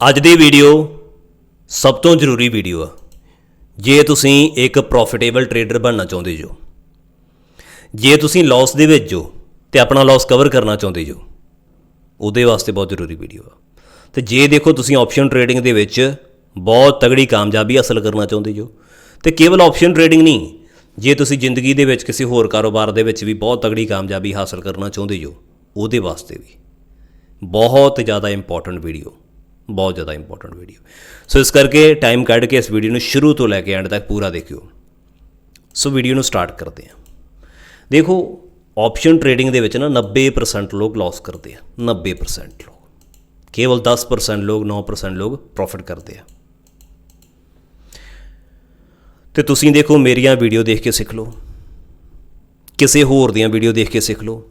ਅੱਜ ਦੀ ਵੀਡੀਓ ਸਭ ਤੋਂ ਜ਼ਰੂਰੀ ਵੀਡੀਓ ਆ। ਜੇ ਤੁਸੀਂ ਇੱਕ ਪ੍ਰੋਫਿਟੇਬਲ ਟਰੇਡਰ ਬਣਨਾ ਚਾਹੁੰਦੇ ਜੋ, ਜੇ ਤੁਸੀਂ ਲਾਸ ਦੇ ਵਿੱਚ ਜੋ ਤੇ ਆਪਣਾ ਲਾਸ ਕਵਰ ਕਰਨਾ ਚਾਹੁੰਦੇ ਜੋ, ਉਹਦੇ ਵਾਸਤੇ ਬਹੁਤ ਜ਼ਰੂਰੀ ਵੀਡੀਓ ਆ। ਤੇ ਜੇ ਦੇਖੋ ਤੁਸੀਂ ਆਪਸ਼ਨ ਟਰੇਡਿੰਗ ਦੇ ਵਿੱਚ ਬਹੁਤ ਤਗੜੀ ਕਾਮਯਾਬੀ ਹਾਸਲ ਕਰਨਾ ਚਾਹੁੰਦੇ ਜੋ, ਤੇ ਕੇਵਲ ਆਪਸ਼ਨ ਟਰੇਡਿੰਗ ਨਹੀਂ, ਜੇ ਤੁਸੀਂ ਜ਼ਿੰਦਗੀ ਦੇ ਵਿੱਚ ਕਿਸੇ ਹੋਰ ਕਾਰੋਬਾਰ ਦੇ ਵਿੱਚ ਵੀ ਬਹੁਤ ਤਗੜੀ ਕਾਮਯਾਬੀ ਹਾਸਲ ਕਰਨਾ ਚਾਹੁੰਦੇ ਜੋ, ਉਹਦੇ ਵਾਸਤੇ ਵੀ ਬਹੁਤ ਜ਼ਿਆਦਾ ਇੰਪੋਰਟੈਂਟ ਵੀਡੀਓ। ਬਹੁਤ ਜ਼ਿਆਦਾ ਇੰਪੋਰਟੈਂਟ ਵੀਡੀਓ ਸੋ ਇਸ ਕਰਕੇ ਟਾਈਮ ਕੱਢ ਕੇ ਇਸ ਵੀਡੀਓ ਨੂੰ ਸ਼ੁਰੂ ਤੋਂ ਲੈ ਕੇ ਐਂਡ ਤੱਕ ਪੂਰਾ ਦੇਖਿਓ। ਸੋ ਵੀਡੀਓ ਨੂੰ ਸਟਾਰਟ ਕਰਦੇ ਹਾਂ। ਦੇਖੋ ਆਪਸ਼ਨ ਟਰੇਡਿੰਗ ਦੇ ਵਿੱਚ ਨਾ 90% ਲੋਕ ਲਾਸ ਕਰਦੇ ਆ। 90% ਲੋਕ। ਕੇਵਲ 10% ਲੋਕ 9% ਲੋਕ ਪ੍ਰੋਫਿਟ ਕਰਦੇ ਆ। ਤੇ ਤੁਸੀਂ ਦੇਖੋ, ਮੇਰੀਆਂ ਵੀਡੀਓ ਦੇਖ ਕੇ ਸਿੱਖ ਲਓ। ਕਿਸੇ ਹੋਰ ਦੀਆਂ ਵੀਡੀਓ ਦੇਖ ਕੇ ਸਿੱਖ ਲਓ।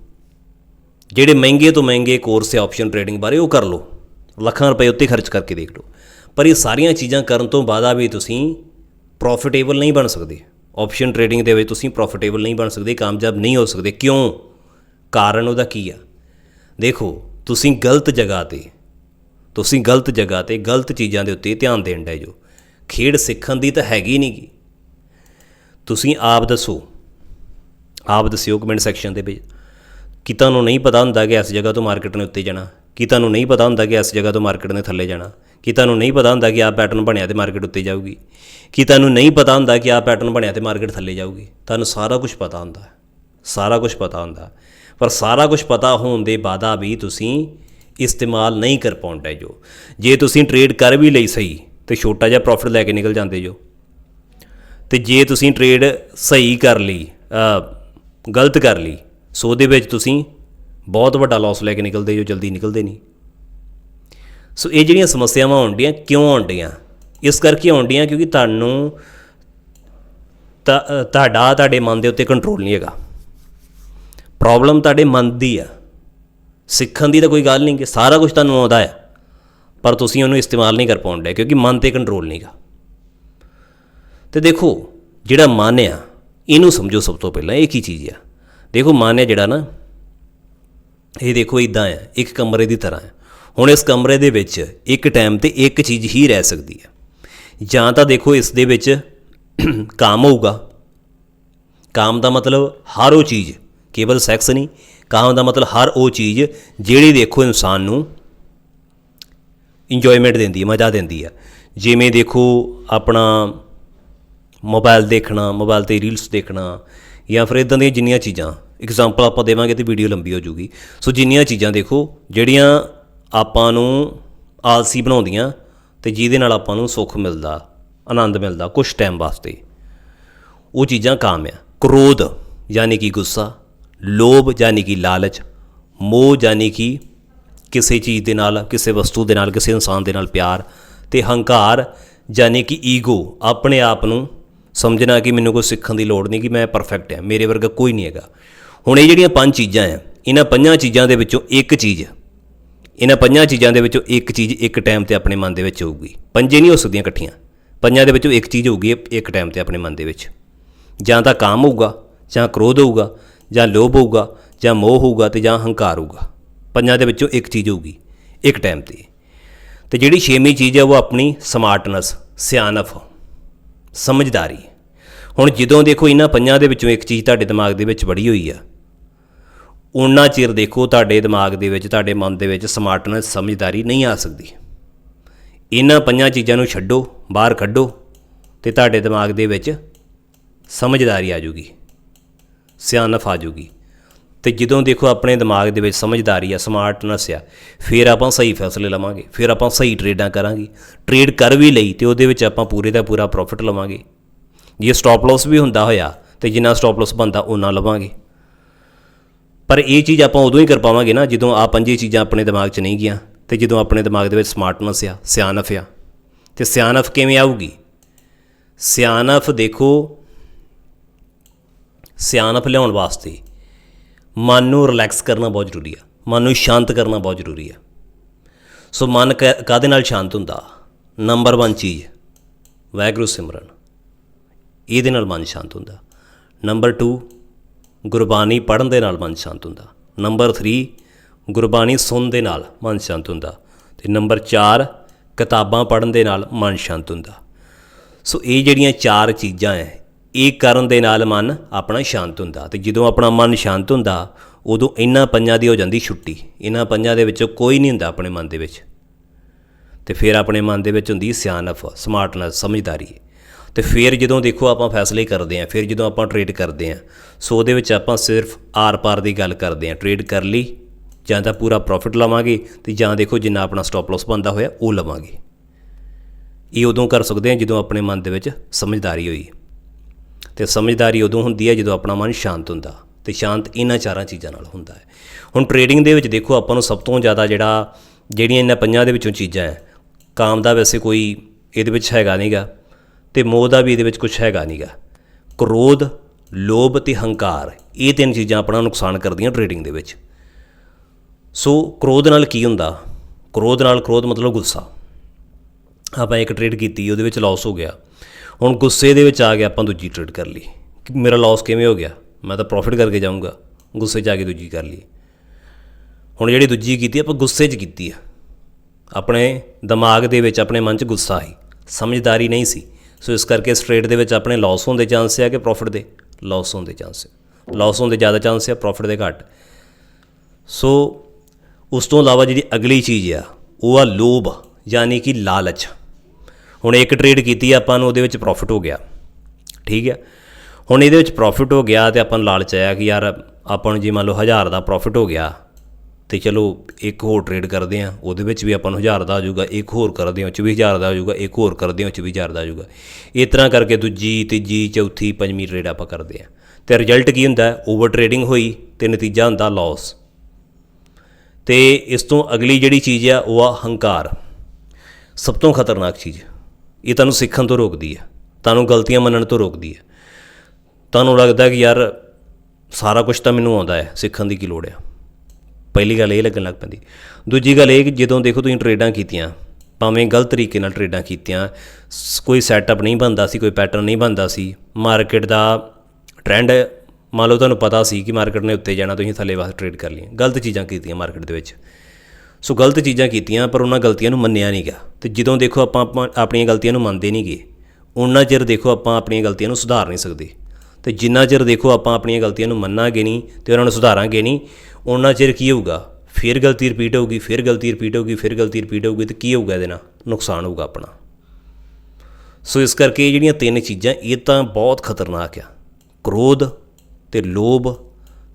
ਜਿਹੜੇ ਮਹਿੰਗੇ ਤੋਂ ਮਹਿੰਗੇ ਕੋਰਸ ਹੈ ਆਪਸ਼ਨ ਟਰੇਡਿੰਗ ਬਾਰੇ ਉਹ ਕਰ ਲਓ। ਲੱਖਾਂ ਰੁਪਏ ਉੱਤੇ ਖਰਚ ਕਰਕੇ ਦੇਖ ਲਓ। ਪਰ ਇਹ ਸਾਰੀਆਂ ਚੀਜ਼ਾਂ ਕਰਨ ਤੋਂ ਬਾਅਦ ਆ ਵੀ ਤੁਸੀਂ ਪ੍ਰੋਫਿਟੇਬਲ ਨਹੀਂ ਬਣ ਸਕਦੇ। ਆਪਸ਼ਨ ਟਰੇਡਿੰਗ ਦੇ ਵਿੱਚ ਤੁਸੀਂ ਪ੍ਰੋਫਿਟੇਬਲ ਨਹੀਂ ਬਣ ਸਕਦੇ, ਕਾਮਯਾਬ ਨਹੀਂ ਹੋ ਸਕਦੇ। ਕਿਉਂ? ਕਾਰਨ ਉਹਦਾ ਕੀ ਆ? ਦੇਖੋ, ਤੁਸੀਂ ਗਲਤ ਜਗ੍ਹਾ ਤੇ, ਤੁਸੀਂ ਗਲਤ ਜਗ੍ਹਾ ਤੇ ਗਲਤ ਚੀਜ਼ਾਂ ਦੇ ਉੱਤੇ ਧਿਆਨ ਦੇਣ ਡਏ ਜੋ। ਖੇਡ ਸਿੱਖਣ ਦੀ ਤਾਂ ਹੈਗੀ ਨਹੀਂ ਤੁਸੀਂ ਆਪ ਦੱਸੋ। ਆਪ ਦੱਸਿਓ ਕਮੈਂਟ ਸੈਕਸ਼ਨ ਦੇ ਵਿੱਚ। ਕਿ ਤੁਹਾਨੂੰ ਨਹੀਂ ਪਤਾ ਹੁੰਦਾ ਕਿ ਇਸ ਜਗ੍ਹਾ ਤੋਂ ਮਾਰਕੀਟ ਨੇ ਉੱਤੇ ਜਾਣਾ। ਕੀ ਤੁਹਾਨੂੰ ਨਹੀਂ ਪਤਾ ਹੁੰਦਾ ਕਿ ਇਸ ਜਗ੍ਹਾ ਤੋਂ ਮਾਰਕੀਟ ਨੇ ਥੱਲੇ ਜਾਣਾ? ਕੀ ਤੁਹਾਨੂੰ ਨਹੀਂ ਪਤਾ ਹੁੰਦਾ ਕਿ ਆਹ ਪੈਟਰਨ ਬਣਿਆ ਤੇ ਮਾਰਕੀਟ ਉੱਤੇ ਜਾਊਗੀ? ਕੀ ਤੁਹਾਨੂੰ ਨਹੀਂ ਪਤਾ ਹੁੰਦਾ ਕਿ ਆਹ ਪੈਟਰਨ ਬਣਿਆ ਤੇ ਮਾਰਕੀਟ ਥੱਲੇ ਜਾਊਗੀ? ਤੁਹਾਨੂੰ ਸਾਰਾ ਕੁਝ ਪਤਾ ਹੁੰਦਾ ਸਾਰਾ ਕੁਝ ਪਤਾ ਹੁੰਦਾ ਪਰ ਸਾਰਾ ਕੁਝ ਪਤਾ ਹੋਣ ਦੇ ਬਾਅਦ ਵੀ ਤੁਸੀਂ ਇਸਤੇਮਾਲ ਨਹੀਂ ਕਰ ਪਾਉਂਦੇ ਜੋ। ਜੇ ਤੁਸੀਂ ਟ੍ਰੇਡ ਕਰ ਵੀ ਲਈ ਸਹੀ ਤੇ ਛੋਟਾ ਜਿਹਾ ਪ੍ਰੋਫਿਟ ਲੈ ਕੇ ਨਿਕਲ ਜਾਂਦੇ ਜੋ। ਤੇ ਜੇ ਤੁਸੀਂ ਟ੍ਰੇਡ ਸਹੀ ਕਰ ਲਈ ਗਲਤ ਕਰ ਲਈ, ਸੋ ਉਹਦੇ ਵਿੱਚ ਤੁਸੀਂ ਬਹੁਤ ਵੱਡਾ ਲਾਸ ਲੈ ਕੇ ਨਿਕਲਦੇ ਜੋ ਜਲਦੀ ਨਿਕਲਦੇ ਨਹੀਂ। ਸੋ ਇਹ ਜਿਹੜੀਆਂ ਸਮੱਸਿਆਵਾਂ ਆਉਂਦੀਆਂ, ਕਿਉਂ ਆਉਂਦੀਆਂ? ਇਸ ਕਰਕੇ ਆਉਂਦੀਆਂ ਕਿਉਂਕਿ ਤੁਹਾਨੂੰ ਤਾਂ- ਤੁਹਾਡਾ, ਤੁਹਾਡੇ ਮਨ ਦੇ ਉੱਤੇ ਕੰਟਰੋਲ ਨਹੀਂ ਹੈਗਾ। ਪ੍ਰੋਬਲਮ ਤੁਹਾਡੇ ਮਨ ਦੀ ਆ। ਸਿੱਖਣ ਦੀ ਤਾਂ ਕੋਈ ਗੱਲ ਨਹੀਂ ਕਿ ਸਾਰਾ ਕੁਝ ਤੁਹਾਨੂੰ ਆਉਂਦਾ ਆ, ਪਰ ਤੁਸੀਂ ਉਹਨੂੰ ਇਸਤੇਮਾਲ ਨਹੀਂ ਕਰ ਪਾਉਂਦੇ ਕਿਉਂਕਿ ਮਨ ਤੇ ਕੰਟਰੋਲ ਨਹੀਂਗਾ ਤੇ ਦੇਖੋ, ਜਿਹੜਾ ਮਨ ਆ, ਇਹਨੂੰ ਸਮਝੋ ਸਭ ਤੋਂ ਪਹਿਲਾਂ, ਇਹ ਕੀ ਚੀਜ਼ ਆ? ਦੇਖੋ, ਮਨ ਆ ਜਿਹੜਾ ਨਾ ਇਹ ਦੇਖੋ ਇਦਾਂ ਹੈ ਇੱਕ ਕਮਰੇ ਦੀ ਤਰ੍ਹਾਂ ਹੈ ਹੁਣ ਇਸ ਕਮਰੇ ਦੇ ਵਿੱਚ ਇੱਕ ਟਾਈਮ ਤੇ ਇੱਕ ਚੀਜ਼ ਹੀ ਰਹਿ ਸਕਦੀ ਹੈ ਜਾਂ ਤਾਂ ਦੇਖੋ ਇਸ ਦੇ ਵਿੱਚ ਕਾਮ ਹੋਊਗਾ। ਕਾਮ ਦਾ ਮਤਲਬ ਹਰ ਉਹ ਚੀਜ਼, ਕੇਵਲ ਸੈਕਸ ਨਹੀਂ, ਕਾਮ ਦਾ ਮਤਲਬ ਹਰ ਉਹ ਚੀਜ਼ ਜਿਹੜੀ ਦੇਖੋ ਇਨਸਾਨ ਨੂੰ ਇੰਜੋਇਮੈਂਟ ਦਿੰਦੀ ਹੈ ਮਜ਼ਾ ਦਿੰਦੀ ਹੈ ਜਿਵੇਂ ਦੇਖੋ ਆਪਣਾ ਮੋਬਾਈਲ ਦੇਖਣਾ ਮੋਬਾਈਲ ਤੇ ਰੀਲਸ ਦੇਖਣਾ ਜਾਂ ਫਿਰ ਇਦਾਂ ਦੀਆਂ ਜਿੰਨੀਆਂ ਚੀਜ਼ਾਂ। ਐਗਜ਼ਾਮਪਲ ਆਪਾਂ ਦੇਵਾਂਗੇ ਤੇ ਵੀਡੀਓ ਲੰਬੀ ਹੋ ਜੂਗੀ ਸੋ ਜਿੰਨੀਆਂ ਚੀਜ਼ਾਂ ਦੇਖੋ, ਜਿਹੜੀਆਂ ਆਪਾਂ ਨੂੰ ਆਲਸੀ ਬਣਾਉਂਦੀਆਂ ਤੇ ਜਿਹਦੇ ਨਾਲ ਆਪਾਂ ਨੂੰ ਸੁੱਖ ਮਿਲਦਾ, ਆਨੰਦ ਮਿਲਦਾ ਕੁਝ ਟਾਈਮ ਵਾਸਤੇ। ਉਹ ਚੀਜ਼ਾਂ ਕਾਮ ਆ। ਕ੍ਰੋਧ, ਯਾਨੀ ਕਿ ਗੁੱਸਾ, ਲੋਭ, ਯਾਨੀ ਕਿ ਲਾਲਚ, ਮੋਹ, ਯਾਨੀ ਕਿ ਕਿਸੇ ਚੀਜ਼ ਦੇ ਨਾਲ, ਕਿਸੇ ਵਸਤੂ ਦੇ ਨਾਲ, ਕਿਸੇ ਇਨਸਾਨ ਦੇ ਨਾਲ ਪਿਆਰ ਤੇ ਹੰਕਾਰ, ਯਾਨੀ ਕਿ ਈਗੋ ਆਪਣੇ ਆਪ ਨੂੰ ਸਮਝਣਾ ਕਿ ਮੈਨੂੰ ਕੋਈ ਸਿੱਖਣ ਦੀ ਲੋੜ ਨਹੀਂ, ਕਿ ਮੈਂ ਪਰਫੈਕਟ ਹਾਂ ਮੇਰੇ ਵਰਗਾ ਕੋਈ ਨਹੀਂ ਹੈਗਾ। ਹੁਣ ਇਹ ਜਿਹੜੀਆਂ ਪੰਜ ਚੀਜ਼ਾਂ ਆ, ਇਹਨਾਂ ਪੰਜਾਂ ਚੀਜ਼ਾਂ ਦੇ ਵਿੱਚੋਂ ਇੱਕ ਚੀਜ਼ ਇਹਨਾਂ ਪੰਜਾਂ ਚੀਜ਼ਾਂ ਦੇ ਵਿੱਚੋਂ ਇੱਕ ਚੀਜ਼ ਇੱਕ ਟਾਈਮ ਤੇ ਆਪਣੇ ਮਨ ਦੇ ਵਿੱਚ ਹੋਊਗੀ। ਪੰਜੇ ਨਹੀਂ ਹੋ ਸਕਦੀਆਂ ਇਕੱਠੀਆਂ। ਪੰਜਾਂ ਦੇ ਵਿੱਚੋਂ ਇੱਕ ਚੀਜ਼ ਹੋਊਗੀ, ਇੱਕ ਟਾਈਮ ਤੇ ਆਪਣੇ ਮਨ ਦੇ ਵਿੱਚ। ਜਾਂ ਤਾਂ ਕਾਮ ਹੋਊਗਾ, ਜਾਂ ਕ੍ਰੋਧ ਹੋਊਗਾ, ਜਾਂ ਲੋਭ ਹੋਊਗਾ, ਜਾਂ ਮੋਹ ਹੋਊਗਾ ਤੇ ਜਾਂ ਹੰਕਾਰ ਹੋਊਗਾ। ਪੰਜਾਂ ਦੇ ਵਿੱਚੋਂ ਇੱਕ ਚੀਜ਼ ਹੋਊਗੀ, ਇੱਕ ਟਾਈਮ ਤੇ। ਤੇ ਜਿਹੜੀ ਛੇਵੀਂ ਚੀਜ਼ ਹੈ ਉਹ ਆਪਣੀ ਸਮਾਰਟਨੈਸ ਸਿਆਣਪ ਸਮਝਦਾਰੀ। ਹੁਣ ਜਦੋਂ ਦੇਖੋ ਇਹਨਾਂ ਪੰਜਾਂ ਦੇ ਵਿੱਚੋਂ ਇੱਕ ਚੀਜ਼ ਤੁਹਾਡੇ ਦਿਮਾਗ ਦੇ ਵਿੱਚ ਬੜੀ ਹੋਈ ਆ ਉਨਾ ਚਿਰ ਦੇਖੋ ਤੁਹਾਡੇ ਦਿਮਾਗ ਦੇ ਵਿੱਚ, ਤੁਹਾਡੇ ਮਨ ਦੇ ਵਿੱਚ ਸਮਾਰਟਨੈਸ, ਸਮਝਦਾਰੀ ਨਹੀਂ ਆ ਸਕਦੀ। ਇਹਨਾਂ ਪੰਜਾਂ ਚੀਜ਼ਾਂ ਨੂੰ ਛੱਡੋ, ਬਾਹਰ ਕੱਢੋ ਤੇ ਤੁਹਾਡੇ ਦਿਮਾਗ ਦੇ ਵਿੱਚ ਸਮਝਦਾਰੀ ਆ ਜੂਗੀ ਸਿਆਣਪ ਆ ਜੂਗੀ ਤੇ ਜਦੋਂ ਦੇਖੋ ਆਪਣੇ ਦਿਮਾਗ ਦੇ ਵਿੱਚ ਸਮਝਦਾਰੀ ਆ, ਸਮਾਰਟਨੈਸ ਆ, ਫਿਰ ਆਪਾਂ ਸਹੀ ਫੈਸਲੇ ਲਵਾਂਗੇ, ਫਿਰ ਆਪਾਂ ਸਹੀ ਟਰੇਡਾਂ ਕਰਾਂਗੇ। ਟਰੇਡ ਕਰ ਵੀ ਲਈ ਤੇ ਉਹਦੇ ਵਿੱਚ ਆਪਾਂ ਪੂਰੇ ਦਾ ਪੂਰਾ ਪ੍ਰੋਫਿਟ ਲਵਾਂਗੇ। ਜੇ ਸਟਾਪ ਲਾਸ ਵੀ ਹੁੰਦਾ ਹੋਇਆ ਤੇ ਜਿੰਨਾ ਸਟਾਪ ਲਾਸ ਬੰਦਾ ਉਹਨਾਂ ਲਵਾਂਗੇ। ਪਰ ਇਹ ਚੀਜ਼ ਆਪਾਂ ਉਦੋਂ ਹੀ ਕਰ ਪਾਵਾਂਗੇ ਨਾ ਜਦੋਂ ਆ ਪੰਜੇ ਚੀਜ਼ਾਂ ਆਪਣੇ ਦਿਮਾਗ 'ਚ ਨਹੀਂ ਗਈਆਂ ਤੇ ਜਦੋਂ ਆਪਣੇ ਦਿਮਾਗ ਦੇ ਵਿੱਚ ਸਮਾਰਟਨੈਸ ਆ ਸਿਆਣਫ ਆ। ਤੇ ਸਿਆਣਫ ਕਿਵੇਂ ਆਊਗੀ? ਸਿਆਣਫ ਦੇਖੋ ਸਿਆਣਫ ਲਿਆਉਣ ਵਾਸਤੇ ਮਨ ਨੂੰ ਰਿਲੈਕਸ ਕਰਨਾ ਬਹੁਤ ਜ਼ਰੂਰੀ ਆ, ਮਨ ਨੂੰ ਸ਼ਾਂਤ ਕਰਨਾ ਬਹੁਤ ਜ਼ਰੂਰੀ ਆ। ਸੋ ਮਨ ਕ- ਕਾਹਦੇ ਨਾਲ ਸ਼ਾਂਤ ਹੁੰਦਾ? ਨੰਬਰ 1 ਚੀਜ਼, ਵਾਹਿਗੁਰੂ ਸਿਮਰਨ। ਇਹਦੇ ਨਾਲ ਮਨ ਸ਼ਾਂਤ ਹੁੰਦਾ। ਨੰਬਰ 2 ਗੁਰਬਾਣੀ ਪੜ੍ਹਨ ਦੇ ਨਾਲ ਮਨ ਸ਼ਾਂਤ ਹੁੰਦਾ। ਨੰਬਰ 3 ਗੁਰਬਾਣੀ ਸੁਣਨ ਦੇ ਨਾਲ ਮਨ ਸ਼ਾਂਤ ਹੁੰਦਾ। ਤੇ ਨੰਬਰ 4 ਕਿਤਾਬਾਂ ਪੜ੍ਹਨ ਦੇ ਨਾਲ ਮਨ ਸ਼ਾਂਤ ਹੁੰਦਾ। ਸੋ ਇਹ ਜਿਹੜੀਆਂ ਚਾਰ ਚੀਜ਼ਾਂ ਐ, ਇਹ ਕਰਨ ਦੇ ਨਾਲ ਮਨ ਆਪਣਾ ਸ਼ਾਂਤ ਹੁੰਦਾ। ਤੇ ਜਦੋਂ ਆਪਣਾ ਮਨ ਸ਼ਾਂਤ ਹੁੰਦਾ, ਉਦੋਂ ਇਹਨਾਂ ਪੰਜਾਂ ਦੀ ਹੋ ਜਾਂਦੀ ਛੁੱਟੀ। ਇਹਨਾਂ ਪੰਜਾਂ ਦੇ ਵਿੱਚੋਂ ਕੋਈ ਨਹੀਂ ਹੁੰਦਾ ਆਪਣੇ ਮਨ ਦੇ ਵਿੱਚ। ਤੇ ਫਿਰ ਆਪਣੇ ਮਨ ਦੇ ਵਿੱਚ ਹੁੰਦੀ ਸਿਆਣਪ ਸਮਾਰਟਨੈਸ ਸਮਝਦਾਰੀ। ਤੇ ਫਿਰ ਜਦੋਂ ਦੇਖੋ ਆਪਾਂ ਫੈਸਲੇ ਕਰਦੇ ਆਂ ਫਿਰ ਜਦੋਂ ਆਪਾਂ ਟ੍ਰੇਡ ਕਰਦੇ ਆਂ ਸੋ ਉਹਦੇ ਵਿੱਚ ਆਪਾਂ ਸਿਰਫ ਆਰ-ਪਾਰ ਦੀ ਗੱਲ ਕਰਦੇ ਆਂ ਟ੍ਰੇਡ ਕਰ ਲਈ, ਜਾਂ ਤਾਂ ਪੂਰਾ ਪ੍ਰੋਫਿਟ ਲਵਾਂਗੇ ਤੇ ਜਾਂ ਦੇਖੋ ਜਿੰਨਾ ਆਪਣਾ ਸਟਾਪ ਲਾਸ ਬੰਦਾ ਹੋਇਆ ਉਹ ਲਵਾਂਗੇ। ਇਹ ਉਦੋਂ ਕਰ ਸਕਦੇ ਆਂ ਜਦੋਂ ਆਪਣੇ ਮਨ ਦੇ ਵਿੱਚ ਸਮਝਦਾਰੀ ਹੋਈ। ਤੇ ਸਮਝਦਾਰੀ ਉਦੋਂ ਹੁੰਦੀ ਹੈ ਜਦੋਂ ਆਪਣਾ ਮਨ ਸ਼ਾਂਤ ਹੁੰਦਾ ਤੇ ਸ਼ਾਂਤ ਇਹਨਾਂ ਚਾਰਾਂ ਚੀਜ਼ਾਂ ਨਾਲ ਹੁੰਦਾ ਹੈ। ਹੁਣ ਟ੍ਰੇਡਿੰਗ ਦੇ ਵਿੱਚ ਦੇਖੋ ਆਪਾਂ ਨੂੰ ਸਭ ਤੋਂ ਜ਼ਿਆਦਾ ਜਿਹੜਾ, ਜਿਹੜੀਆਂ ਇਹਨਾਂ ਪੰਜਾਂ ਦੇ ਵਿੱਚੋਂ ਚੀਜ਼ਾਂ ਹੈ, ਕਾਮ ਦਾ ਵੈਸੇ ਕੋਈ ਇਹਦੇ ਵਿੱਚ ਹੈਗਾ ਨਹੀਂਗਾ ਤੇ ਮੋਹ ਦਾ ਵੀ ਇਹਦੇ ਵਿੱਚ ਕੁਝ ਹੈਗਾ ਨਹੀਂਗਾ ਕ੍ਰੋਧ, ਲੋਭ ਤੇ ਹੰਕਾਰ, ਇਹ ਤਿੰਨ ਚੀਜ਼ਾਂ ਆਪਣਾ ਨੁਕਸਾਨ ਕਰਦੀਆਂ ਟ੍ਰੇਡਿੰਗ ਦੇ ਵਿੱਚ। ਸੋ ਕ੍ਰੋਧ ਨਾਲ ਕੀ ਹੁੰਦਾ? ਕ੍ਰੋਧ ਨਾਲ ਕ੍ਰੋਧ ਮਤਲਬ ਗੁੱਸਾ। ਆਪਾਂ ਇੱਕ ਟ੍ਰੇਡ ਕੀਤੀ, ਉਹਦੇ ਵਿੱਚ ਲਾਸ ਹੋ ਗਿਆ। ਹੁਣ ਗੁੱਸੇ ਦੇ ਵਿੱਚ ਆ ਗਿਆ, ਆਪਾਂ ਦੂਜੀ ਟ੍ਰੇਡ ਕਰ ਲਈ। ਕਿ ਮੇਰਾ ਲਾਸ ਕਿਵੇਂ ਹੋ ਗਿਆ? ਮੈਂ ਤਾਂ ਪ੍ਰੋਫਿਟ ਕਰਕੇ ਜਾਊਂਗਾ, ਗੁੱਸੇ 'ਚ ਆ ਕੇ ਦੂਜੀ ਕਰ ਲਈ। ਹੁਣ ਜਿਹੜੀ ਦੂਜੀ ਕੀਤੀ, ਆਪਾਂ ਗੁੱਸੇ 'ਚ ਕੀਤੀ ਆ। ਆਪਣੇ ਦਿਮਾਗ ਦੇ ਵਿੱਚ, ਆਪਣੇ ਮਨ 'ਚ ਗੁੱਸਾ ਸੀ ਸਮਝਦਾਰੀ ਨਹੀਂ ਸੀ। ਸੋ ਇਸ ਕਰਕੇ ਇਸ ਟ੍ਰੇਡ ਦੇ ਵਿੱਚ ਆਪਣੇ ਲਾਸ ਹੋਣ ਦੇ ਚਾਂਸ ਆ ਕਿ ਪ੍ਰੋਫਿਟ ਦੇ? ਲਾਸ ਹੋਣ ਦੇ ਚਾਂਸ ਆ। ਲਾਸ ਹੋਣ ਦੇ ਜ਼ਿਆਦਾ ਚਾਂਸ ਆ ਪ੍ਰੋਫਿਟ ਦੇ ਘੱਟ। ਸੋ ਉਸ ਤੋਂ ਇਲਾਵਾ ਜਿਹੜੀ ਅਗਲੀ ਚੀਜ਼ ਆ, ਉਹ ਆ ਲੋਭ, ਯਾਨੀ ਕਿ ਲਾਲਚ। ਹੁਣ ਇੱਕ ਟ੍ਰੇਡ ਕੀਤੀ ਆਪਾਂ ਨੂੰ ਉਹਦੇ ਵਿੱਚ ਪ੍ਰੋਫਿਟ ਹੋ ਗਿਆ। ਠੀਕ ਹੈ ਹੁਣ ਇਹਦੇ ਵਿੱਚ ਪ੍ਰੋਫਿਟ ਹੋ ਗਿਆ ਤੇ ਆਪਾਂ ਨੂੰ ਲਾਲਚ ਆਇਆ ਕਿ ਯਾਰ, ਆਪਾਂ ਨੂੰ ਜੇ ਮੰਨ ਲਓ 1000 ਦਾ ਪ੍ਰੋਫਿਟ ਹੋ ਗਿਆ ਅਤੇ ਚਲੋ ਇੱਕ ਹੋਰ ਟਰੇਡ ਕਰਦੇ ਹਾਂ, ਉਹਦੇ ਵਿੱਚ ਵੀ ਆਪਾਂ ਨੂੰ ਹਜ਼ਾਰ ਦਾ ਆ ਜਾਊਗਾ, ਇੱਕ ਹੋਰ ਕਰਦੇ ਹਾਂ, ਉਹ 'ਚ ਵੀ ਹਜ਼ਾਰ ਦਾ ਆ ਜਾਊਗਾ, ਇੱਕ ਹੋਰ ਕਰਦੇ ਹਾਂ, ਉਹ 'ਚ ਵੀ ਹਜ਼ਾਰ ਦਾ ਆ ਜਾਊਗਾ। ਇਸ ਤਰ੍ਹਾਂ ਕਰਕੇ ਦੂਜੀ, ਤੀਜੀ, ਚੌਥੀ, ਪੰਜਵੀਂ ਟਰੇਡ ਆਪਾਂ ਕਰਦੇ ਹਾਂ। ਤੇ ਰਿਜ਼ਲਟ ਕੀ ਹੁੰਦਾ? ਓਵਰ ਟਰੇਡਿੰਗ ਹੋਈ ਤੇ ਨਤੀਜਾ ਹੁੰਦਾ ਲਾਸ ਤੇ ਇਸ ਤੋਂ ਅਗਲੀ ਜਿਹੜੀ ਚੀਜ਼ ਆ, ਉਹ ਆ ਹੰਕਾਰ। ਸਭ ਤੋਂ ਖਤਰਨਾਕ ਚੀਜ਼। ਇਹ ਤੁਹਾਨੂੰ ਸਿੱਖਣ ਤੋਂ ਰੋਕਦੀ ਹੈ ਤੁਹਾਨੂੰ ਗਲਤੀਆਂ ਮੰਨਣ ਤੋਂ ਰੋਕਦੀ ਹੈ ਤੁਹਾਨੂੰ ਲੱਗਦਾ ਕਿ ਯਾਰ ਸਾਰਾ ਕੁਝ ਤਾਂ ਮੈਨੂੰ ਆਉਂਦਾ ਹੈ, ਸਿੱਖਣ ਦੀ ਕੀ ਲੋੜ ਆ? ਪਹਿਲੀ ਗੱਲ ਇਹ ਲੱਗਣ ਲੱਗ ਪੈਂਦੀ। ਦੂਜੀ ਗੱਲ ਇਹ ਕਿ ਜਦੋਂ ਦੇਖੋ ਤੁਸੀਂ ਟਰੇਡਾਂ ਕੀਤੀਆਂ, ਭਾਵੇਂ ਗਲਤ ਤਰੀਕੇ ਨਾਲ ਟਰੇਡਾਂ ਕੀਤੀਆਂ, ਸ- ਕੋਈ ਸੈਟਅਪ ਨਹੀਂ ਬਣਦਾ ਸੀ, ਕੋਈ ਪੈਟਰਨ ਨਹੀਂ ਬਣਦਾ ਸੀ ਮਾਰਕੀਟ ਦਾ ਟ੍ਰੈਂਡ ਮੰਨ ਲਓ ਤੁਹਾਨੂੰ ਪਤਾ ਸੀ ਕਿ ਮਾਰਕੀਟ ਨੇ ਉੱਤੇ ਜਾਣਾ, ਤੁਸੀਂ ਥੱਲੇ ਵਾਸਤੇ ਟਰੇਡ ਕਰ ਲਈਆਂ। ਗਲਤ ਚੀਜ਼ਾਂ ਕੀਤੀਆਂ ਮਾਰਕੀਟ ਦੇ ਵਿੱਚ। ਸੋ ਗਲਤ ਚੀਜ਼ਾਂ ਕੀਤੀਆਂ, ਪਰ ਉਹਨਾਂ ਗਲਤੀਆਂ ਨੂੰ ਮੰਨਿਆ ਨਹੀਂ ਗਿਆ। ਤੇ ਜਦੋਂ ਦੇਖੋ ਆਪਾਂ ਆਪਾਂ ਆਪਣੀਆਂ ਗਲਤੀਆਂ ਨੂੰ ਮੰਨਦੇ ਨਹੀਂ ਗਏ, ਉਹਨਾਂ ਚਿਰ ਦੇਖੋ ਆਪਾਂ ਆਪਣੀਆਂ ਗਲਤੀਆਂ ਨੂੰ ਸੁਧਾਰ ਨਹੀਂ ਸਕਦੇ। ਤੇ ਜਿੰਨਾ ਚਿਰ ਦੇਖੋ ਆਪਾਂ ਆਪਣੀਆਂ ਗਲਤੀਆਂ ਨੂੰ ਮੰਨਾਂਗੇ ਨਹੀਂ ਤੇ ਉਹਨਾਂ ਨੂੰ ਸੁਧਾਰਾਂਗੇ ਨਹੀਂ, ਉਹਨਾਂ ਚਿਰ ਕੀ ਹੋਊਗਾ? ਫਿਰ ਗਲਤੀ ਰਿਪੀਟ ਹੋਊਗੀ, ਫਿਰ ਗਲਤੀ ਰਿਪੀਟ ਹੋਊਗੀ, ਫਿਰ ਗਲਤੀ ਰਿਪੀਟ ਹੋਊਗੀ ਤੇ ਕੀ ਹੋਊਗਾ ਇਹਦੇ ਨਾਲ? ਨੁਕਸਾਨ ਹੋਊਗਾ ਆਪਣਾ। ਸੋ ਇਸ ਕਰਕੇ ਇਹ ਜਿਹੜੀਆਂ ਤਿੰਨ ਚੀਜ਼ਾਂ, ਇਹ ਤਾਂ ਬਹੁਤ ਖਤਰਨਾਕ ਆ। ਕ੍ਰੋਧ ਤੇ ਲੋਭ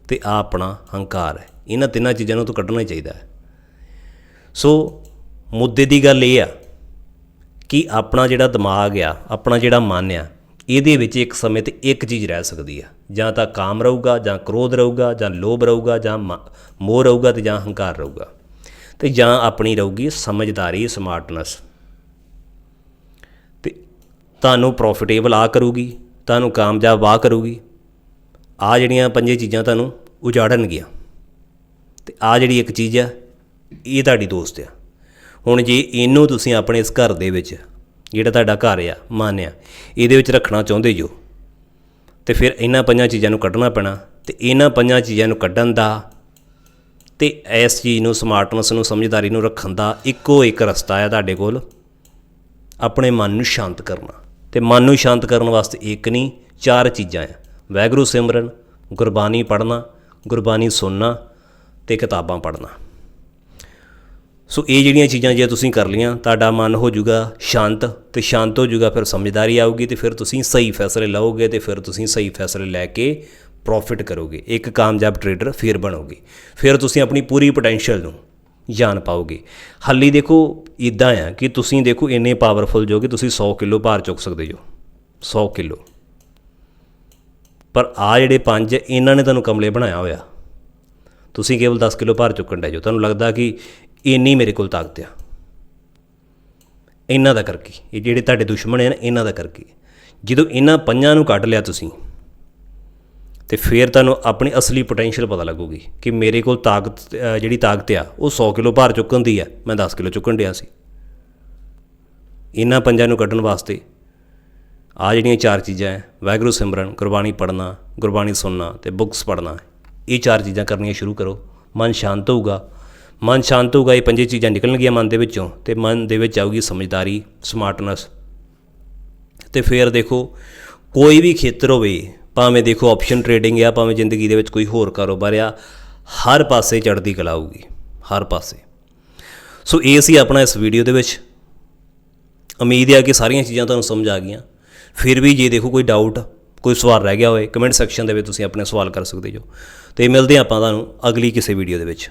ਤੇ ਆ ਆਪਣਾ ਹੰਕਾਰ ਹੈ। ਇਹਨਾਂ ਤਿੰਨਾਂ ਚੀਜ਼ਾਂ ਨੂੰ ਤਾਂ ਕੱਢਣਾ ਹੀ ਚਾਹੀਦਾ ਹੈ। ਸੋ ਮੁੱਦੇ ਦੀ ਗੱਲ ਇਹ ਆ ਕਿ ਆਪਣਾ ਜਿਹੜਾ ਦਿਮਾਗ ਆ, ਆਪਣਾ ਜਿਹੜਾ ਮਨ ਆ ਇਹਦੇ ਵਿੱਚ ਇੱਕ ਸਮੇਂ ਤੇ ਇੱਕ ਚੀਜ਼ ਰਹਿ ਸਕਦੀ ਆ। ਜਾਂ ਤਾਂ ਕਾਮ ਰਹੂਗਾ, ਜਾਂ ਕ੍ਰੋਧ ਰਹੂਗਾ, ਜਾਂ ਲੋਭ ਰਹੂਗਾ, ਜਾਂ ਮ- ਮੋਹ ਰਹੂਗਾ ਤੇ ਜਾਂ ਹੰਕਾਰ ਰਹੂਗਾ। ਤੇ ਜਾਂ ਆਪਣੀ ਰਹੂਗੀ ਸਮਝਦਾਰੀ, ਸਮਾਰਟਨੈਸ। ਤੇ ਤੁਹਾਨੂੰ ਪ੍ਰੋਫਿਟੇਬਲ ਆ ਕਰੂਗੀ, ਤੁਹਾਨੂੰ ਕਾਮਯਾਬ ਆ ਕਰੂਗੀ। ਆ ਜਿਹੜੀਆਂ ਪੰਜੇ ਚੀਜ਼ਾਂ ਤੁਹਾਨੂੰ ਉਜਾੜਨਗੀਆਂ। ਤੇ ਆ ਜਿਹੜੀ ਇੱਕ ਚੀਜ਼ ਆ, ਇਹ ਤੁਹਾਡੀ ਦੋਸਤ ਆ। ਹੁਣ ਜੇ ਇਹਨੂੰ ਤੁਸੀਂ ਆਪਣੇ ਇਸ ਘਰ ਦੇ ਵਿੱਚ ਜਿਹੜਾ ਤੁਹਾਡਾ ਘਰ ਆ ਮਨ ਆ ਇਹਦੇ ਵਿੱਚ ਰੱਖਣਾ ਚਾਹੁੰਦੇ ਜੋ। ਤੇ ਫਿਰ ਇਹਨਾਂ ਪੰਜਾਂ ਚੀਜ਼ਾਂ ਨੂੰ ਕੱਢਣਾ ਪੈਣਾ, ਤੇ ਇਹਨਾਂ ਪੰਜਾਂ ਚੀਜ਼ਾਂ ਨੂੰ ਕੱਢਣ ਦਾ ਤੇ ਇਸ ਚੀਜ਼ ਨੂੰ ਸਮਾਰਟਨੈਸ ਨੂੰ, ਸਮਝਦਾਰੀ ਨੂੰ ਰੱਖਣ ਦਾ ਇੱਕੋ ਇੱਕ ਰਸਤਾ ਹੈ ਤੁਹਾਡੇ ਕੋਲ। ਆਪਣੇ ਮਨ ਨੂੰ ਸ਼ਾਂਤ ਕਰਨਾ। ਤੇ ਮਨ ਨੂੰ ਸ਼ਾਂਤ ਕਰਨ ਵਾਸਤੇ ਇੱਕ ਨਹੀਂ, ਚਾਰ ਚੀਜ਼ਾਂ ਆ। ਵੈਗਰੂ ਸਿਮਰਨ, ਗੁਰਬਾਣੀ ਪੜ੍ਹਨਾ, ਗੁਰਬਾਣੀ ਸੁਣਨਾ ਤੇ ਕਿਤਾਬਾਂ ਪੜ੍ਹਨਾ। ਸੋ ਇਹ ਜਿਹੜੀਆਂ ਚੀਜ਼ਾਂ ਜੇ ਤੁਸੀਂ ਕਰ ਲੀਆਂ ਤੁਹਾਡਾ ਮਨ ਹੋ ਜਾਊਗਾ ਸ਼ਾਂਤ ਤੇ ਸ਼ਾਂਤ ਹੋ ਜਾਊਗਾ, ਫਿਰ ਸਮਝਦਾਰੀ ਆਊਗੀ ਤੇ ਫਿਰ ਤੁਸੀਂ ਸਹੀ ਫੈਸਲੇ ਲਓਗੇ ਤੇ ਫਿਰ ਤੁਸੀਂ ਸਹੀ ਫੈਸਲੇ ਲੈ ਕੇ ਪ੍ਰੋਫਿਟ ਕਰੋਗੇ। ਇੱਕ ਕਾਮਯਾਬ ਟਰੇਡਰ ਫਿਰ ਬਣੋਗੇ। ਫਿਰ ਤੁਸੀਂ ਆਪਣੀ ਪੂਰੀ ਪੋਟੈਂਸ਼ੀਅਲ ਨੂੰ ਜਾਣ ਪਾਓਗੇ। ਹਾਲੀ ਦੇਖੋ ਇਦਾਂ ਆ ਕਿ ਤੁਸੀਂ ਦੇਖੋ ਇੰਨੇ ਪਾਵਰਫੁਲ ਜੋ ਕਿ ਤੁਸੀਂ 100 ਕਿਲੋ ਭਾਰ ਚੁੱਕ ਸਕਦੇ ਜੋ। 100 ਕਿਲੋ। ਪਰ ਆ ਜਿਹੜੇ ਪੰਜ ਇਹਨਾਂ ਨੇ ਤੁਹਾਨੂੰ ਕਮਲੇ ਬਣਾਇਆ ਹੋਇਆ। ਤੁਸੀਂ ਕੇਵਲ 10 ਕਿਲੋ ਭਾਰ ਚੁੱਕਣ ਦੇ ਜੋ। ਤੁਹਾਨੂੰ ਲੱਗਦਾ ਕਿ ਇੰਨੀ ਮੇਰੇ ਕੋਲ ਤਾਕਤ ਆ। ਇਹਨਾਂ ਦਾ ਕਰਕੇ। ਇਹ ਜਿਹੜੇ ਤੁਹਾਡੇ ਦੁਸ਼ਮਣ ਹਨ ਇਹਨਾਂ ਦਾ ਕਰਕੇ। ਜਦੋਂ ਇਹਨਾਂ ਪੰਜਾਂ ਨੂੰ ਕੱਢ ਲਿਆ ਤੁਸੀਂ, ਤੇ ਫਿਰ ਤੁਹਾਨੂੰ ਆਪਣੀ ਅਸਲੀ ਪੋਟੈਂਸ਼ੀਅਲ ਪਤਾ ਲੱਗੂਗੀ ਕਿ ਮੇਰੇ ਕੋਲ ਤਾਕਤ ਜਿਹੜੀ ਤਾਕਤ ਆ, ਉਹ 100 ਕਿਲੋ ਭਾਰ ਚੁੱਕਣ ਦੀ ਆ। ਮੈਂ 10 ਕਿਲੋ ਚੁੱਕਣ ਡਿਆ ਸੀ। ਇਹਨਾਂ ਪੰਜਾਂ ਨੂੰ ਕੱਢਣ ਵਾਸਤੇ ਆ ਜਿਹੜੀਆਂ ਚਾਰ ਚੀਜ਼ਾਂ ਹੈ ਵਾਹਿਗੁਰੂ ਸਿਮਰਨ, ਗੁਰਬਾਣੀ ਪੜ੍ਹਨਾ, ਗੁਰਬਾਣੀ ਸੁਣਨਾ ਤੇ ਬੁੱਕਸ ਪੜ੍ਹਨਾ, ਇਹ ਚਾਰ ਚੀਜ਼ਾਂ ਕਰਨੀਆਂ ਸ਼ੁਰੂ ਕਰੋ। ਮਨ ਸ਼ਾਂਤ ਹੋਊਗਾ। ਮਨ ਸ਼ਾਂਤ ਹੋਊਗਾ, ਇਹ ਪੰਜੇ ਚੀਜ਼ਾਂ ਨਿਕਲਣਗੀਆਂ ਮਨ ਦੇ ਵਿੱਚੋਂ, ਤੇ ਮਨ ਦੇ ਵਿੱਚ ਆਊਗੀ ਸਮਝਦਾਰੀ ਸਮਾਰਟਨੈਸ ਤੇ ਫਿਰ ਦੇਖੋ, ਕੋਈ ਵੀ ਖੇਤਰ ਹੋਵੇ, ਭਾਵੇਂ ਦੇਖੋ ਆਪਸ਼ਨ ਟ੍ਰੇਡਿੰਗ ਆ, ਭਾਵੇਂ ਜ਼ਿੰਦਗੀ ਦੇ ਵਿੱਚ ਕੋਈ ਹੋਰ ਕਾਰੋਬਾਰ ਆ, ਹਰ ਪਾਸੇ ਚੜ੍ਹਦੀ ਕਲਾ ਆਊਗੀ ਹਰ ਪਾਸੇ। ਸੋ ਇਹ ਸੀ ਆਪਣਾ ਇਸ ਵੀਡੀਓ ਦੇ ਵਿੱਚ। ਉਮੀਦ ਹੈ ਕਿ ਸਾਰੀਆਂ ਚੀਜ਼ਾਂ ਤੁਹਾਨੂੰ ਸਮਝ ਆ ਗਈਆਂ। ਫਿਰ ਵੀ ਜੇ ਦੇਖੋ ਕੋਈ ਡਾਊਟ ਕੋਈ ਸਵਾਲ ਰਹਿ ਗਿਆ ਹੋਵੇ ਕਮੈਂਟ ਸੈਕਸ਼ਨ ਦੇ ਵਿੱਚ ਤੁਸੀਂ ਆਪਣੇ ਸਵਾਲ ਕਰ ਸਕਦੇ ਜੋ। ਤੇ ਮਿਲਦੇ ਹਾਂ ਆਪਾਂ ਤੁਹਾਨੂੰ ਅਗਲੀ ਕਿਸੇ ਵੀਡੀਓ ਦੇ ਵਿੱਚ।